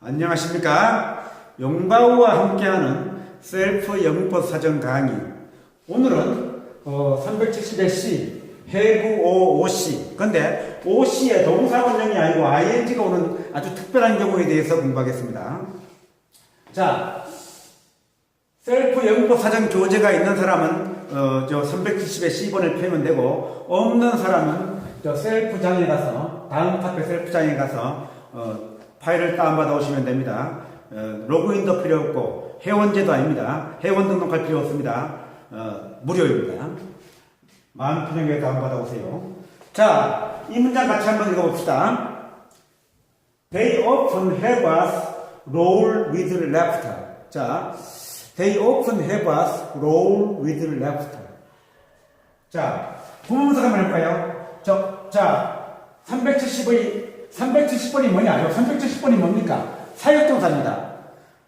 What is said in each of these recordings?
안녕하십니까. 용바우와 함께하는 셀프 영법 사전 강의. 오늘은 어, 370의 C, 해부 O, OC. 근데 OC의 동사 원형이 아니고 ING가 오는 아주 특별한 경우에 대해서 공부하겠습니다. 자, 셀프 영법 사전 교재가 있는 사람은 어, 저 370의 C번을 펴면 되고 없는 사람은 저 셀프장에 가서 다음 카페 셀프장에 가서 어, 파일을 다운받아 오시면 됩니다. 어, 로그인도 필요 없고 회원제도 아닙니다. 회원 등록할 필요 없습니다. 어, 무료입니다. 마음 편하게 다운받아 오세요. 자, 이 문장 같이 한번 읽어봅시다. They often have us roll with laughter. 자, they often have us roll with laughter. 자, 구문서 한번 해볼까요? 저, 자, 370의, 370번이 뭐냐죠? 370번이 뭡니까? 사역동사입니다.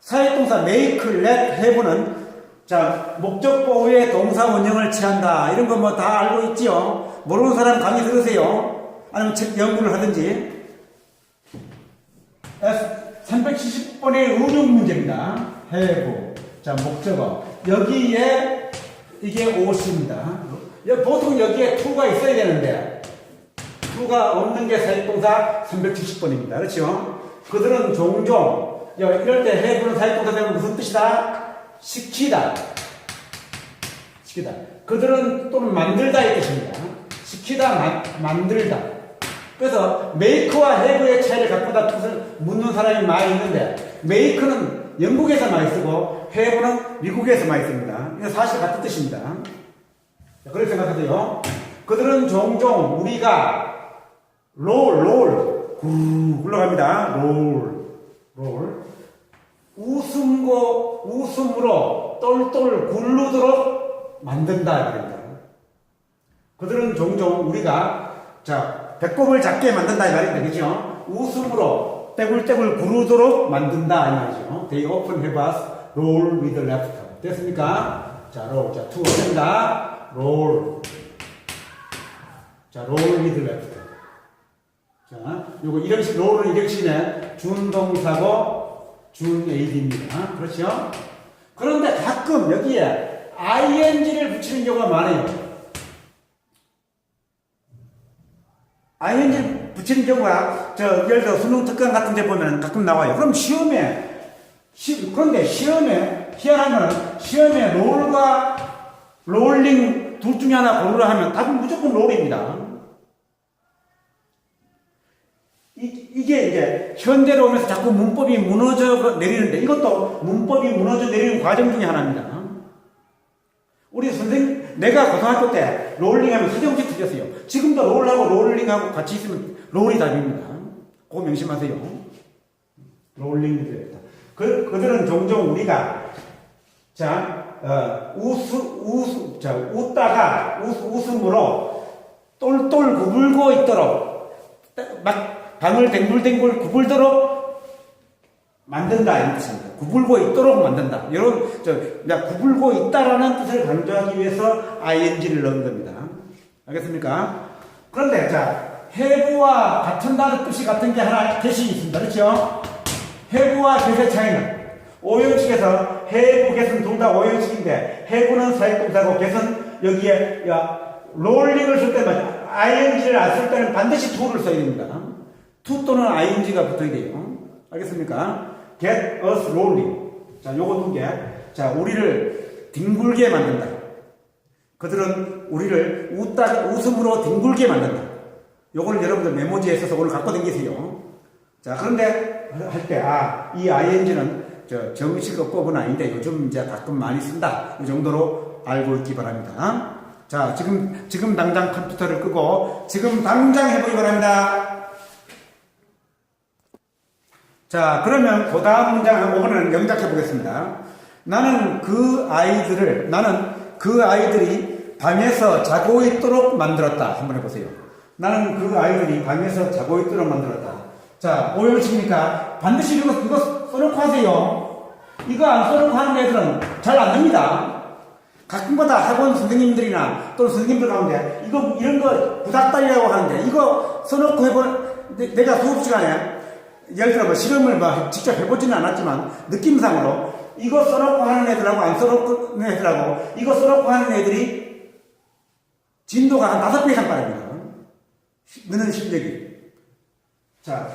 사역동사 make, let, have는 자, 목적보 후에 동사 원형을 취한다. 이런 거 뭐 다 알고 있지요? 모르는 사람 강의 들으세요. 아니면 책 연구를 하든지. 370번의 응용 문제입니다. have. 자, 목적어. 여기에 이게 옷입니다. 여- 보통 여기에 to가 있어야 되는데, to가 없는 게 사역동사 370번입니다. 그렇죠? 그들은 종종, 여- 이럴 때 have는 사역동사 되면 무슨 뜻이다? 시키다. 시키다. 그들은 또는 만들다 이 뜻입니다. 시키다, 만, 만들다. 그래서 make와 have의 차이를 갖고다 뜻을 묻는 사람이 많이 있는데 make는 영국에서 많이 쓰고 have는 미국에서 많이 씁니다. 이거 사실 같은 뜻입니다. 자, 그렇게 생각하세요. 그들은 종종 우리가 롤, 롤, 구 굴러갑니다. 롤, 롤. 웃음고, 웃음으로 똘똘 굴르도록 만든다. 이겁니다. 그들은 종종 우리가 자 배꼽을 작게 만든다 이 말인데 그죠? 웃음으로 떼굴떼굴 구르도록 만든다 이 말이죠. They often have us roll with laughter. 됐습니까? 자, roll. 자, to 됩니다. roll. 자, roll with laughter. 자, 요거 이름식 roll은 이름식이네. 준동사고 준 AD입니다. 그렇죠? 그런데 가끔 여기에 ing를 붙이는 경우가 많아요. ing 붙이는 경우가 저 예를 들어 수능 특강 같은 데 보면 가끔 나와요. 그럼 시험에 시, 그런데 시험에 희한하면 시험에 롤과 롤링 둘 중에 하나 고르라 하면 답은 무조건 롤입니다. 이, 이게 이제 현대로 오면서 자꾸 문법이 무너져 내리는데 이것도 문법이 무너져 내리는 과정 중에 하나입니다. 우리 선생 내가 고등학교 때 롤링하면 서정식 틀렸어요. 지금도 롤하고 롤링하고 같이 있으면 롤이 답입니다. 그거 명심하세요. 롤링이 되겠다. 그 그들은 종종 우리가 자 어, 웃음 자 웃다가 웃, 웃음으로 똘똘 구불고 있도록 막 방을 댕굴댕굴 구불도록 만든다 이 뜻입니다. 구불고 있도록 만든다. 이런 저 그냥 구불고 있다라는 뜻을 강조하기 위해서 ing를 넣은 겁니다. 알겠습니까? 그런데 자 해부와 같은 단어 뜻이 같은 게 하나 개시 있습니다. 그렇죠? 해부와 개의 차이는 오형식에서 해부 개는 둘다 오형식인데 해부는 사역동사고 개는 여기에 야 롤링을 쓸 때만 ing를 안 쓸 때는 반드시 to를 써야 됩니다. To 또는 ing가 붙어야 돼요. 알겠습니까? get us rolling. 자, 요거 두 개. 자, 우리를 뒹굴게 만든다. 그들은 우리를 웃다, 웃음으로 뒹굴게 만든다. 요거는 여러분들 메모지에 써서 오늘 갖고 다니세요. 자, 그런데 할 때, 아, 이 ing는 저 정식 어법은 아닌데 요즘 이제 가끔 많이 쓴다. 이 정도로 알고 있기 바랍니다. 자, 지금, 지금 당장 컴퓨터를 끄고 지금 당장 해보기 바랍니다. 자, 그러면 그 다음 문장 한 부분은 영작해 보겠습니다. 나는 그 아이들을, 나는 그 아이들이 방에서 자고 있도록 만들었다. 한번 해보세요. 나는 그 아이들이 방에서 자고 있도록 만들었다. 자, 오형식이니까 반드시 이거, 이거 써놓고 하세요. 이거 안 써놓고 하는 애들은 잘 안 됩니다. 가끔가다 학원 선생님들이나 또는 선생님들 가운데 이거, 이런 거 부닥다리라고 하는데 이거 써놓고 해보, 내, 내가 수업 시간에 예를 들어 뭐 실험을 막 직접 해보지는 않았지만 느낌상으로 이거 써놓고 하는 애들하고 안 써놓고 하는 애들하고 이거 써놓고 하는 애들이 진도가 한 다섯 배 이상 빠릅니다. 느는 실력이. 자,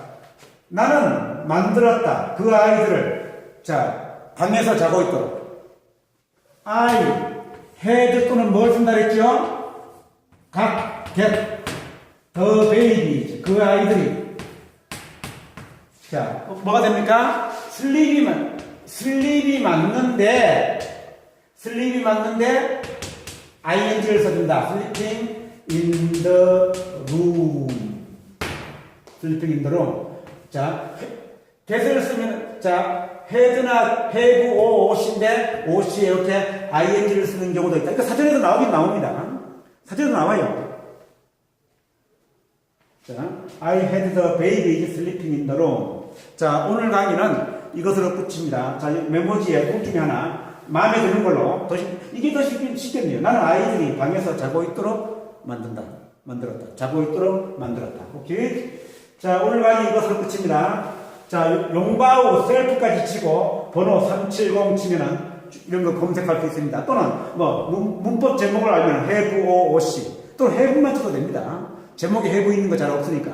나는 만들었다. 그 아이들을, 자, 방에서 자고 있도록. I had 또는 뭘 쓴다 그랬죠? 각, get, the baby. 그 아이들이. 자, 어, 뭐가 됩니까? 슬립이, 맞, 슬립이 맞는데, 슬립이 맞는데, ing를 써준다. sleeping in the room. sleeping in the room. 자, get을 쓰면, 자, had나 have, o, 옷인데, 옷이 이렇게 ing를 쓰는 경우도 있다. 그러니까 사전에도 나오긴 나옵니다. 사전에도 나와요. 자, I had the baby sleeping in the room. 자, 오늘 강의는 이것으로 끝입니다. 자, 메모지에 꼭 중에 하나, 마음에 드는 걸로, 더, 쉽- 이게 더 쉽, 쉽겠네요. 나는 아이들이 방에서 자고 있도록 만든다. 만들었다. 자고 있도록 만들었다. 오케이? 자, 오늘 강의 이것으로 끝입니다. 자, 용바우 셀프까지 치고, 번호 370 치면은, 이런 거 검색할 수 있습니다. 또는, 뭐, 문, 법 제목을 알면, o, c. 또는 have만 쳐도 됩니다. 제목에 have 있는 거 잘 없으니까.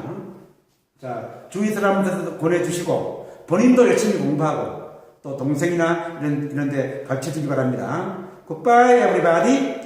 자, 주위 사람들한테도 권해주시고, 본인도 열심히 공부하고, 또 동생이나 이런, 이런 데 가르쳐 주기 바랍니다. Goodbye, everybody.